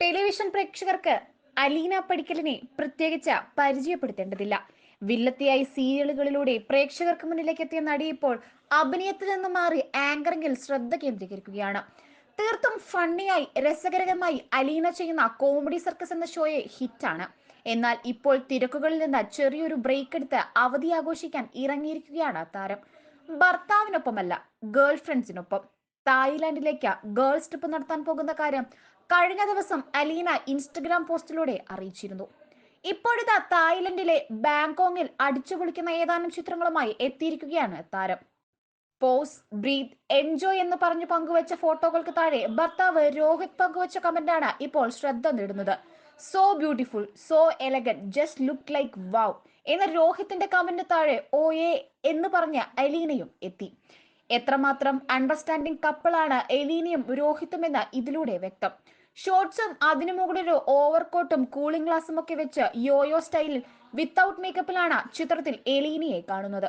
Television പ്രേക്ഷകർക്ക് അലീന പടിക്കലിനെ പ്രത്യേകിച്ച് പരിചയപ്പെടുത്തേണ്ടതില്ല. വില്ലത്തിയായി സീരിയലുകളിലൂടെ പ്രേക്ഷകർക്ക് മുന്നിലേക്ക് എത്തിയ നടി ഇപ്പോൾ അഭിനയത്തിൽ നിന്ന് മാറി ആങ്കറിംഗിൽ ശ്രദ്ധ കേന്ദ്രീകരിക്കുകയാണ്. തീർത്തും ഫണ്ണിയായി രസകരമായി അലീന ചെയ്യുന്ന കോമഡി സർക്കസ് എന്ന ഷോയെ ഹിറ്റാണ്. എന്നാൽ ഇപ്പോൾ തിരക്കുകളിൽ നിന്ന് ചെറിയൊരു ബ്രേക്ക് എടുത്ത് അവധി ആഘോഷിക്കാൻ ഇറങ്ങിയിരിക്കുകയാണ് താരം. ഭർത്താവിനൊപ്പമല്ല ഗേൾ ഫ്രണ്ട്സിനൊപ്പം തായ്ലാന്റിലേക്ക് ഗേൾസ് ട്രിപ്പ് നടത്താൻ പോകുന്ന കാര്യം കഴിഞ്ഞ ദിവസം അലീന ഇൻസ്റ്റഗ്രാം പോസ്റ്റിലൂടെ അറിയിച്ചിരുന്നു. ഇപ്പോഴിതാ തായ്ലൻഡിലെ ബാങ്കോങ്ങിൽ അടിച്ചു പൊളിക്കുന്ന ഏതാനും ചിത്രങ്ങളുമായി എത്തിയിരിക്കുകയാണ് താരം. പോസ് ബ്രീത്ത് എൻജോയ് എന്ന് പറഞ്ഞു പങ്കുവച്ച ഫോട്ടോകൾക്ക് താഴെ ഭർത്താവ് രോഹിത് പങ്കുവച്ച കമന്റാണ് ഇപ്പോൾ ശ്രദ്ധ നേടുന്നത്. So beautiful so elegant just look like wow എന്ന രോഹിത്തിന്റെ കമന്റ് താഴെ ഓ എ എന്ന് പറഞ്ഞ അലീനയും എത്തി. എത്രമാത്രം അണ്ടർസ്റ്റാൻഡിംഗ് കപ്പിളാണ് എലീനിയും രോഹിത്തും എന്ന് ഇതിലൂടെ വ്യക്തം. ഷോർട്സും അതിനു മുകളിൽ ഓവർകോട്ടും കൂളിംഗ് ഗ്ലാസും ഒക്കെ വെച്ച് യോയോ സ്റ്റൈലിൽ വിത്തൗട്ട് മേക്കപ്പിലാണ് ചിത്രത്തിൽ എലീനിയെ കാണുന്നത്.